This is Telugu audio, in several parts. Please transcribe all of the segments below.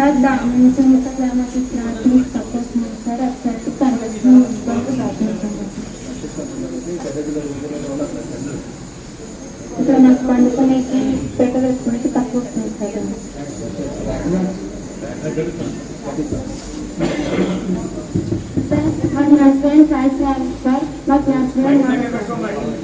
సార్ దామించిన నాకు ప్రాథమిక సపోర్ట్ సార్ అసలు కన్వర్షన్ ఇక్కడ నాకు పండుకునేకి పెట్ట వేసుకునేకి తక్కువ వస్తుంది సార్ సార్ మాకు హస్బెండ్ ట్రాన్స్ఫర్ సార్ మాకు హస్బెండ్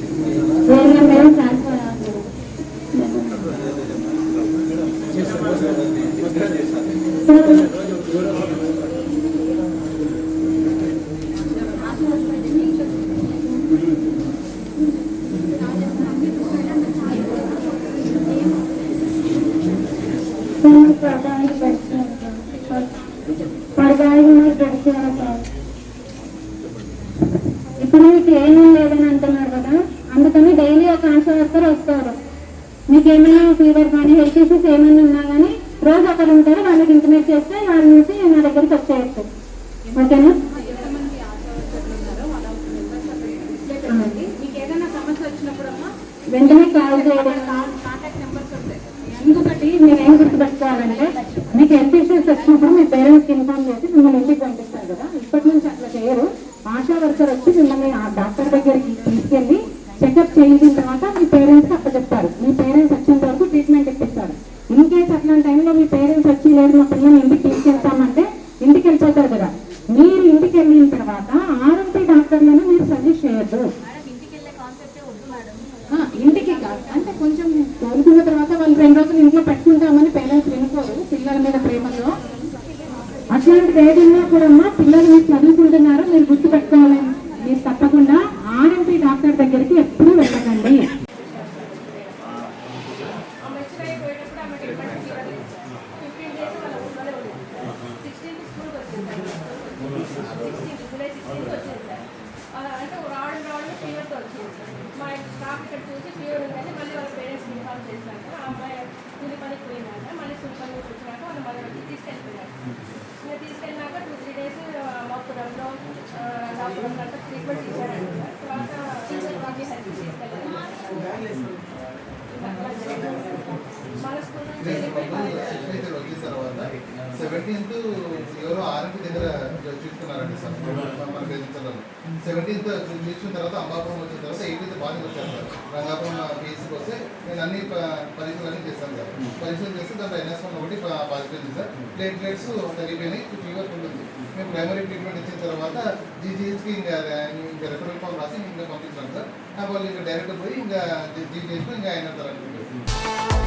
ఇప్పుడు మీకు ఏమీ లేదని అంటున్నారు కదా? అందుకని డైలీ ఒక ఆశా వర్కర్ వస్తారు మీకు ఏమైనా ఫీవర్ కానీ హెల్త్ ఇష్యూస్ ఏమైనా ఉన్నా కానీ రోజు ఒకరు ఉంటారు వాళ్ళకి ఇంటిమేట్ చేస్తే వాళ్ళ నుంచి నా దగ్గరికి వచ్చేయచ్చు. ఓకేనా? వెంటనే కాల్ చేయడం. ఇంకొకటి మీరు ఏం గుర్తుపెట్టుకోవాలంటే మీకు హెల్త్ ఇష్యూస్ వచ్చినప్పుడు మీ పేరెంట్స్కి ఇన్ఫార్మ్ చేసి మిమ్మల్ని ఇంటికి పంపిస్తారు కదా. ఇప్పటి నుంచి అట్లా చేయరు. ఆశా వర్కర్ వచ్చి మిమ్మల్ని ఆ డాక్టర్ దగ్గరికి తీసుకెళ్ళి చెకప్ చేయించిన తర్వాత మీ పేరెంట్స్కి అప్పచెప్తారు మీ పేరెంట్స్ వచ్చేంత వరకు ట్రీట్మెంట్ ఇప్పిస్తారు. ఇన్ కేసు అట్లాంటి టైంలో మీ పేరెంట్స్ వచ్చి లేదు మా పిల్లల్ని ఇంటికి తీసుకెళ్తామంటే ఇంటికి వెళ్ళిపోతారు కదా. మీరు ఇంటికి వెళ్ళిన తర్వాత ఆర్ఎంపీ డాక్టర్లను మీరు సజెస్ట్ చేయొద్దు. ఇంటికి కాదు అంటే కొంచెం కోలుకున్న తర్వాత వాళ్ళు రెండు రోజులు ఇంట్లో పెట్టుకుంటామని పేరెంట్స్ వినుకోరు పిల్లల మీద ప్రేమలో అట్లాంటిది ఏదైనా కూడా అమ్మా పిల్లలు మీరు చదువుకుంటున్నారు మీరు గుర్తు పెట్టుకోవాలి అంటే రావడం రావడం ఫీవర్తో వచ్చింది సార్ మా స్టాఫ్ ఇక్కడ చూసి ఫీవర్ ఉందని మళ్ళీ వాళ్ళ పేరెంట్స్కి ఇన్ఫార్మ్ చేసినాక ఆ అమ్మాయి కూలి పనికి పోయినాక మళ్ళీ సుల్తాన్ నుంచి వచ్చినాక వాళ్ళు మళ్ళీ వచ్చి తీసుకెళ్ళిపోయారు ఇంకా తీసుకెళ్ళినాక టూ త్రీ డేస్ అమ్మాపురంలో డాక్టర్ అంతా ట్రీట్మెంట్ ఇచ్చారండి సార్ తర్వాత టీచర్ వాళ్ళకి హెల్ప్ తీసుకెళ్ళారు మన స్కూల్ నుంచి వెళ్ళిపోయి సిగ్నేచర్ వచ్చిన తర్వాత సెవెంటీన్త్ ఎవరో ఆర్ఎంపీ దగ్గర చూసుకున్నారండి సార్. మన బెదిరించారు సెవెంటీన్త్ చూసిన తర్వాత అంబాపురం వచ్చిన తర్వాత ఎయిటీన్త్ బాగా వచ్చారు సార్ రంగాపురం పీసీకి వస్తే నేను అన్ని ప- పరీక్షలు అన్ని చేశాను సార్. పరీక్షలు చేస్తే దాంట్లో ఎన్ఎస్ వన్ ఒకటి పాజిటివ్ సార్. సార్ ప్లేట్లెట్స్ తగ్గిపోయినాయి ఫీవర్ ఉంటుంది మేము ప్రైమరీ ట్రీట్మెంట్ ఇచ్చిన తర్వాత జీజీహెచ్కి ఇంకా ఇంకా రెఫరల్ ఫామ్ రాసి ఇంకా పంపించాను సార్. ఆ వాళ్ళు ఇంకా డైరెక్ట్ పోయి ఇంకా జీజీహెచ్కి ఇంకా అయిన తర్వాత.